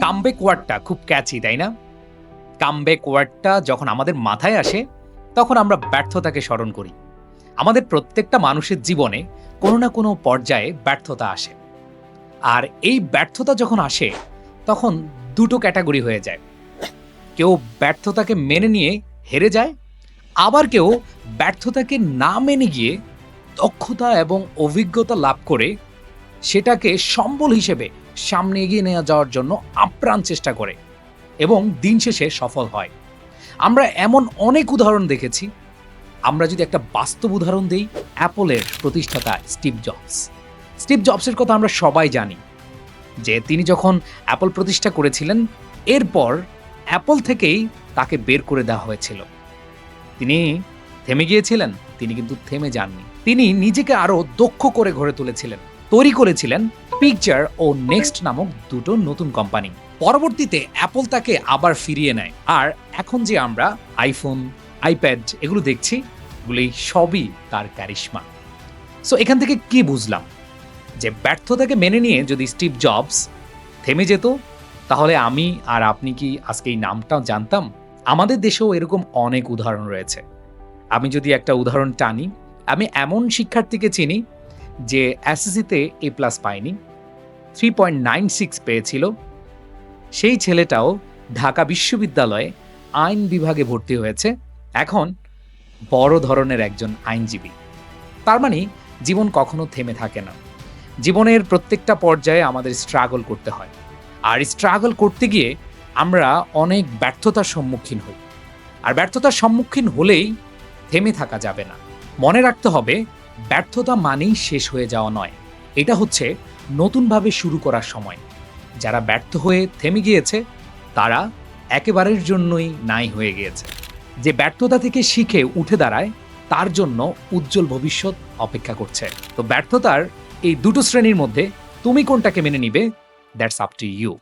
Comeback ওয়ার্ডটা খুব ক্যাচি তাই না? কামব্যাক ওয়ার্ডটা যখন আমাদের মাথায় আসে, তখন আমরা ব্যর্থতাকে স্মরণ করি। আমাদের প্রত্যেকটা মানুষের জীবনে কোনো না কোনো পর্যায়ে ব্যর্থতা আসে। আর এই ব্যর্থতা যখন আসে, তখন দুটো ক্যাটাগরি হয়ে যায়। কেউ ব্যর্থতাকে মেনে নিয়ে হেরে যায়, আবার কেউ ব্যর্থতাকে না মেনে গিয়ে দক্ষতা এবং অভিজ্ঞতা লাভ করে সেটাকে সম্বল হিসেবে সামনে এগিয়ে নিয়ে যাওয়ার জন্য আপ্রাণ চেষ্টা করে এবং দিন শেষে সফল হয়। আমরা এমন অনেক উদাহরণ দেখেছি। আমরা যদি একটা বাস্তব উদাহরণ দিই, অ্যাপলের প্রতিষ্ঠাতা স্টিভ জবস। স্টিভ জবসের কথা আমরা সবাই জানি যে তিনি যখন অ্যাপল প্রতিষ্ঠা করেছিলেন, এরপর অ্যাপল থেকেই তাকে বের করে দেওয়া হয়েছিল। তিনি থেমে গিয়েছিলেন, তিনি কিন্তু থেমে যাননি। তিনি নিজেকে আরও দক্ষ করে গড়ে তুলেছিলেন। তৈরি করেছিলেন পিকচার ও নেক্সট নামক দুটো নতুন কোম্পানি পরবর্তীতে অ্যাপল তাকে আবার ফিরিয়ে নেয়। আর এখন যে আমরা আইফোন আইপ্যাড এগুলো দেখছি এগুলি সবই তার ক্যারিশমা সো এখান থেকে কি বুঝলাম? যে ব্যর্থতাকে মেনে নিয়ে যদি স্টিভ জবস থেমে যেত, তাহলে আমি আর আপনি কি আজকে এই নামটাও জানতাম? আমাদের দেশেও এরকম অনেক উদাহরণ রয়েছে। আমি যদি একটা উদাহরণ টানি, আমি এমন শিক্ষার্থীকে চিনি যে এসএসসিতে এ প্লাস পায়নি থ্রি পয়েন্ট নাইন সিক্স পেয়েছিল। সেই ছেলেটাও ঢাকা বিশ্ববিদ্যালয়ে আইন বিভাগে ভর্তি হয়েছে। এখন বড় ধরনের একজন আইনজীবী। তার মানে জীবন কখনো থেমে থাকে না। জীবনের প্রত্যেকটা পর্যায়ে আমাদের স্ট্রাগল করতে হয়। আর স্ট্রাগল করতে গিয়ে আমরা অনেক ব্যর্থতার সম্মুখীন হই। আর ব্যর্থতার সম্মুখীন হলেই থেমে থাকা যাবে না। মনে রাখতে হবে ব্যর্থতা মানেই শেষ হয়ে যাওয়া নয়। এটা হচ্ছে নতুনভাবে শুরু করার সময়। যারা ব্যর্থ হয়ে থেমে গিয়েছে, তারা একেবারের জন্যই নাই হয়ে গিয়েছে। যে ব্যর্থতা থেকে শিখে উঠে দাঁড়ায়, তার জন্য উজ্জ্বল ভবিষ্যৎ অপেক্ষা করছে। তো ব্যর্থতার এই দুটো শ্রেণির মধ্যে তুমি কোনটাকে মেনে নিবে? That's up to you